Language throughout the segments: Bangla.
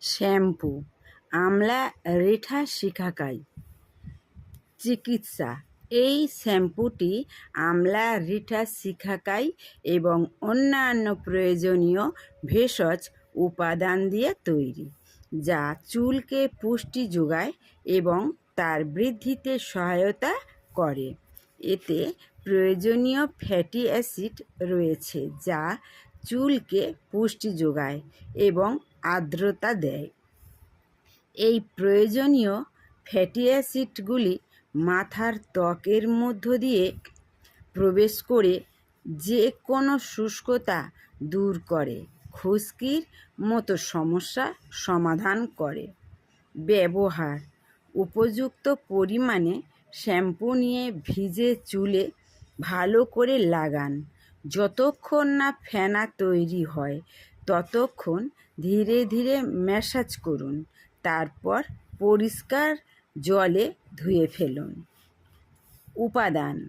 শ্যাম্পু। আমলা রেঠা শিখাকাই। চিকিৎসা। এই শ্যাম্পুটি আমলা রিঠা শিখাকাই এবং অন্যান্য প্রয়োজনীয় ভেষজ উপাদান দিয়ে তৈরি, যা চুলকে পুষ্টি যোগায় এবং তার বৃদ্ধিতে সহায়তা করে। এতে প্রয়োজনীয় ফ্যাটি অ্যাসিড রয়েছে, যা চুলকে পুষ্টি যোগায় এবং আর্দ্রতা দেয়। এই প্রয়োজনীয় ফ্যাটি অ্যাসিডগুলি মাথার ত্বকের মধ্য দিয়ে প্রবেশ করে যে কোনো শুষ্কতা দূর করে, খুশকির মতো সমস্যা সমাধান করে। ব্যবহার, উপযুক্ত পরিমাণে শ্যাম্পু নিয়ে ভিজে চুলে ভালো করে লাগান। যতক্ষণ না ফেনা তৈরি হয় ততক্ষণ ধীরে ধীরে ম্যাসাজ করুন, তারপর পরিষ্কার জলে ধুয়ে ফেলুন। উপাদান,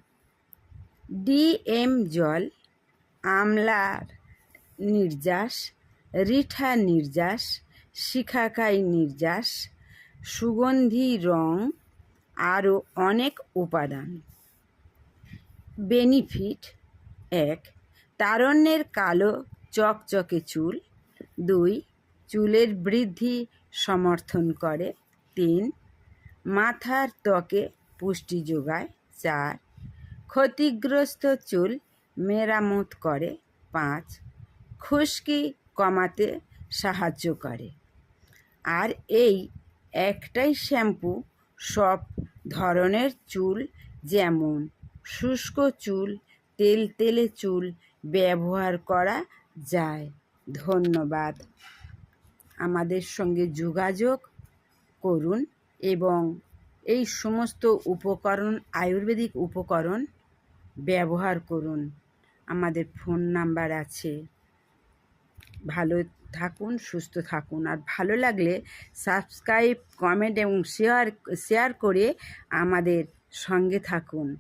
ডিএম জল, আমলার নির্যাস, রিঠা নির্যাস, শিখাকাই নির্যাস, সুগন্ধি রং, আরও অনেক উপাদান। বেনিফিট, এক, তারণ্যের কালো চকচকে চুল। দুই, চুলের বৃদ্ধি সমর্থন করে। তিন, মাথার ত্বকে পুষ্টি যোগায়। চার, ক্ষতিগ্রস্ত চুল মেরামত করে। পাঁচ, খুশকি কমাতে সাহায্য করে। আর এই একটাই শ্যাম্পু সব ধরনের চুল, যেমন শুষ্ক চুল তেল তেলে চুল ব্যবহার করা যায়। ধন্যবাদ। আমাদের সঙ্গে যোগাযোগ করুন এবং এই সমস্ত উপকরণ, আয়ুর্বেদিক উপকরণ ব্যবহার করুন। আমাদের ফোন নাম্বার আছে। ভালো থাকুন, সুস্থ থাকুন। আর ভালো লাগলে সাবস্ক্রাইব, কমেন্ট এবং শেয়ার শেয়ার করে আমাদের সঙ্গে থাকুন।